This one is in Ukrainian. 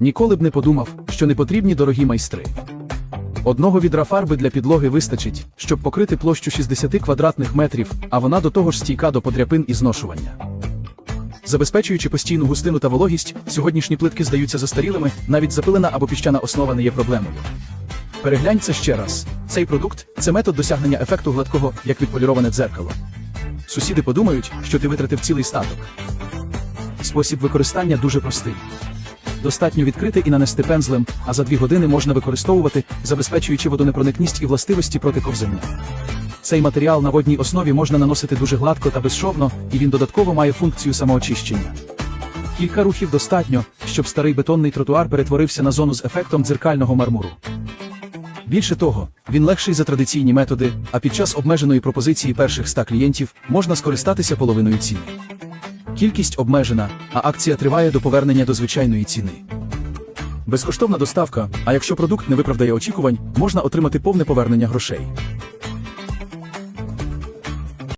Ніколи б не подумав, що не потрібні дорогі майстри. Одного відра фарби для підлоги вистачить, щоб покрити площу 60 квадратних метрів, а вона до того ж стійка до подряпин і зношування. Забезпечуючи постійну густину та вологість, сьогоднішні плитки здаються застарілими, навіть запилена або піщана основа не є проблемою. Переглянь це ще раз. Цей продукт це метод досягнення ефекту гладкого, як відполіроване дзеркало. Сусіди подумають, що ти витратив цілий статок. Спосіб використання дуже простий. Достатньо відкрити і нанести пензлем, а за дві години можна використовувати, забезпечуючи водонепроникність і властивості проти ковзання. Цей матеріал на водній основі можна наносити дуже гладко та безшовно, і він додатково має функцію самоочищення. Кілька рухів достатньо, щоб старий бетонний тротуар перетворився на зону з ефектом дзеркального мармуру. Більше того, він легший за традиційні методи, а під час обмеженої пропозиції перших 100 клієнтів можна скористатися половиною ціни. Кількість обмежена, а акція триває до повернення до звичайної ціни. Безкоштовна доставка, а якщо продукт не виправдає очікувань, можна отримати повне повернення грошей.